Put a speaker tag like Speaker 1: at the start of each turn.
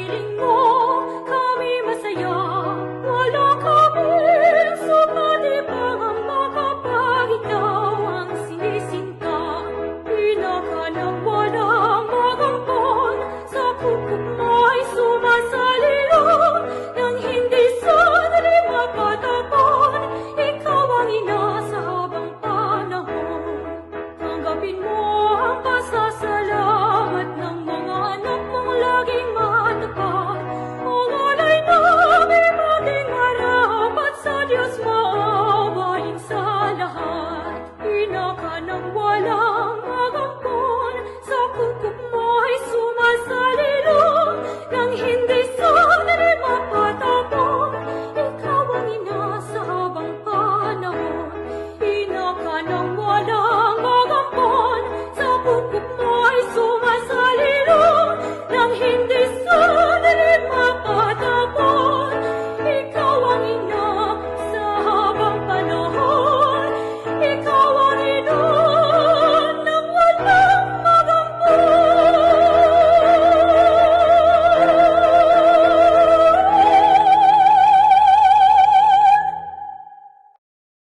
Speaker 1: piling mo kami masaya. Wala kami sumali pangamba kapag ikaw ang sinisinta. Pinaka ng walang magampon sa pukot mo'y sumasalilo Nang Walang wala